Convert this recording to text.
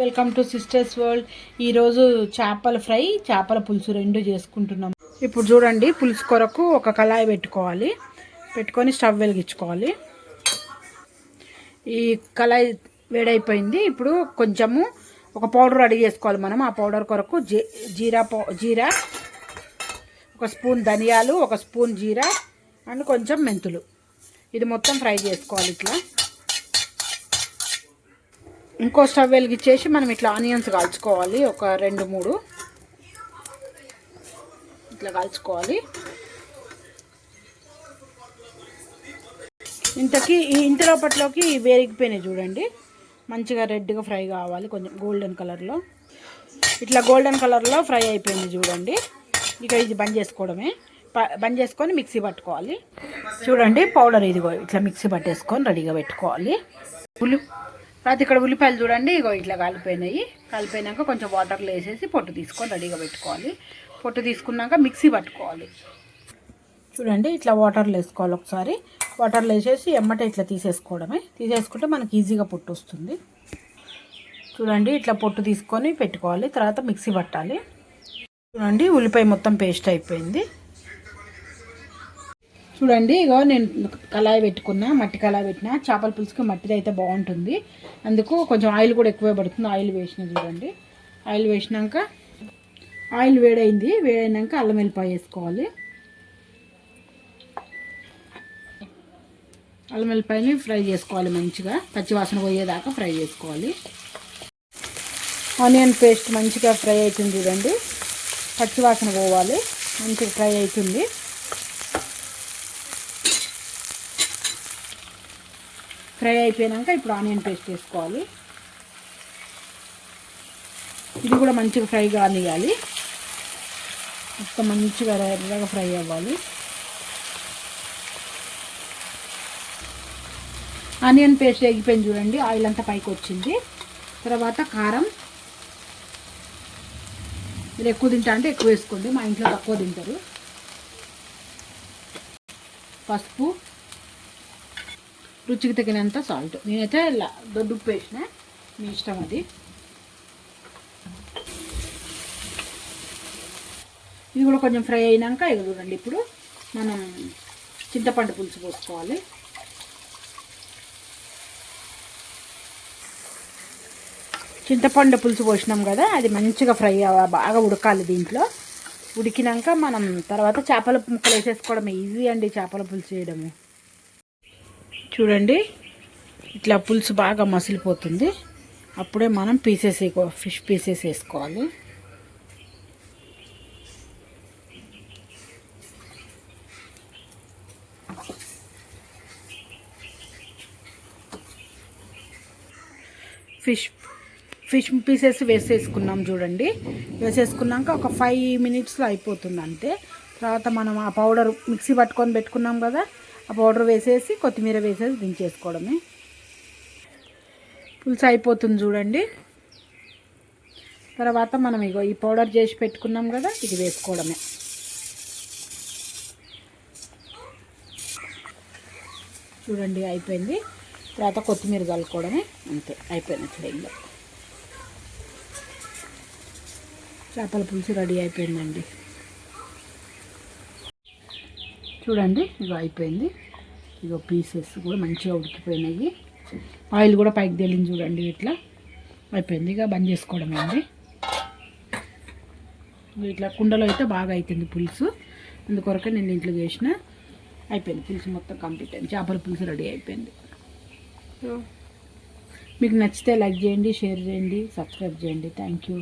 Welcome to sisters world. ఈరోజు చేపల fry చేపల పులుసు రెండు చేసుకుంటున్నాం. ఇప్పుడు చూడండి పులుసు కొరకు ఒక కళాయి పెట్టుకోవాలి. పెట్టుకొని స్టవ్ వెలిగించుకోవాలి. ఈ కళాయి వేడైపోయింది. ఇప్పుడు కొంచెము ఒక పౌడర్ రెడీ చేసుకోవాలి మనం. ఆ పౌడర్ కొరకు జీ జీరా పౌ జీరా ఒక స్పూన్ ధనియాలు ఒక స్పూన్ జీరా అండ్ కొంచెం మెంతులు. ఇది మొత్తం ఫ్రై చేసుకోవాలి ఇట్లా. ఇంకో స్టవ్ వెలిగించేసి మనం ఇట్లా ఆనియన్స్ కాల్చుకోవాలి. ఒక రెండు మూడు. ఇట్లా కాల్చుకోవాలి. ఇంతకీ ఈ ఇంటి లోపట్లోకి చూడండి. మంచిగా రెడ్గా ఫ్రై కావాలి. కొంచెం గోల్డెన్ కలర్లో. ఇట్లా గోల్డెన్ కలర్లో ఫ్రై అయిపోయింది చూడండి. ఇక ఇది బంద్ చేసుకోవడమే. ప- బంద్ చేసుకొని మిక్సీ పట్టుకోవాలి. చూడండి పౌడర్ ఇదిగో ఇట్లా మిక్సీ పట్టేసుకొని రెడీగా పెట్టుకోవాలి. పులు. తర్వాత ఇక్కడ ఉల్లిపాయలు చూడండి ఇగో ఇట్లా కాలిపోయినాయి. కాలిపోయినాక కొంచెం వాటర్లో వేసేసి పొట్టు తీసుకొని రెడీగా పెట్టుకోవాలి. పొట్టు తీసుకున్నాక మిక్సీ పట్టుకోవాలి. చూడండి ఇట్లా వాటర్లో వేసుకోవాలి ఒకసారి. వాటర్లో వేసేసి ఎమ్మట ఇట్లా తీసేసుకోవడమే. తీసేసుకుంటే మనకి ఈజీగా పొట్టు వస్తుంది. చూడండి ఇట్లా పొట్టు తీసుకొని పెట్టుకోవాలి. తర్వాత మిక్సీ పట్టాలి. చూడండి ఉల్లిపాయ మొత్తం పేస్ట్ అయిపోయింది. చూడండి ఇగో నేను కళాయి పెట్టుకున్నా మట్టి కళాయి పెట్టిన. చేపల పులుసుకి మట్టిది అయితే బాగుంటుంది. అందుకు కొంచెం ఆయిల్ కూడా ఎక్కువే పడుతుంది. ఆయిల్ వేసిన చూడండి. ఆయిల్ వేసినాక ఆయిల్ వేడైంది. వేడైనాక అల్లం వెల్లిపాయ వేసుకోవాలి. అల్లం వెల్లిపాయని ఫ్రై చేసుకోవాలి మంచిగా. పచ్చివాసన పోయేదాకా ఫ్రై చేసుకోవాలి. ఆనియన్ పేస్ట్ మంచిగా ఫ్రై అవుతుంది చూడండి. పచ్చివాసన పోవాలి. మంచిగా ఫ్రై అవుతుంది. ఫ్రై అయిపోయాక ఇప్పుడు ఆనియన్ పేస్ట్ వేసుకోవాలి ఇది కూడా మంచిగా ఫ్రై కానియాలి మొత్తం మంచిగా ఎర్రగా ఫ్రై అవ్వాలి. ఆనియన్ పేస్ట్ ఎగిపోయింది చూడండి ఆయిల్ అంతా పైకి వచ్చింది. తర్వాత కారం. మీరు ఎక్కువ తింటా అంటే ఎక్కువ వేసుకోండి మా ఇంట్లో తక్కువ తింటారు. పసుపు. రుచికి తగినంత సాల్ట్ నేనైతే దొడ్డు ఉప్పు వేసిన. మీ ఇష్టం అది. ఇది కూడా కొంచెం ఫ్రై అయినాక ఇది చూడండి ఇప్పుడు మనం చింతపండు పులుసు పోసుకోవాలి. చింతపండు పులుసు పోసినాం కదా అది మంచిగా ఫ్రై బాగా ఉడకాలి దీంట్లో. ఉడికినాక మనం తర్వాత చేపల ముక్కలు వేసేసుకోవడం ఈజీ అండి చేపల పులుసు చేయడము. చూడండి. ఇట్లా పులుసు బాగా మసిలిపోతుంది. అప్పుడే మనం పీసెస్ ఫిష్ పీసెస్ వేసుకోవాలి. ఫిష్ ఫిష్ పీసెస్ వేసేసుకున్నాం చూడండి. వేసేసుకున్నాక ఒక ఫైవ్ మినిట్స్లో అయిపోతుంది అంతే. తర్వాత మనం ఆ పౌడర్ మిక్సీ పట్టుకొని పెట్టుకున్నాం కదా ఆ పౌడర్ వేసేసి కొత్తిమీర వేసేసి దించేసుకోవడమే. పులుసు అయిపోతుంది చూడండి. తర్వాత మనం ఇగో ఈ పౌడర్ చేసి పెట్టుకున్నాం కదా ఇది వేసుకోవడమే. చూడండి అయిపోయింది. తర్వాత కొత్తిమీర చల్లుకోవడమే. అంతే అయిపోయినట్లే ఇంకా చేపల పులుసు రెడీ అయిపోయిందండి. చూడండి ఇగో అయిపోయింది. ఇగో పీసెస్ కూడా మంచిగా ఉడికిపోయినాయి. ఆయిల్ కూడా పైకి తేలింది చూడండి ఇట్లా. అయిపోయింది ఇక బంద్ చేసుకోవడం అండి. ఇట్లా కుండలో అయితే బాగా అవుతుంది పులుసు. అందుకొరకే నేను ఇంట్లో చేసిన. అయిపోయింది పులుసు మొత్తం కంప్లీట్ అయింది. చేపల పులుసు రెడీ అయిపోయింది. సో మీకు నచ్చితే లైక్ చేయండి షేర్ చేయండి సబ్స్క్రైబ్ చేయండి. Thank you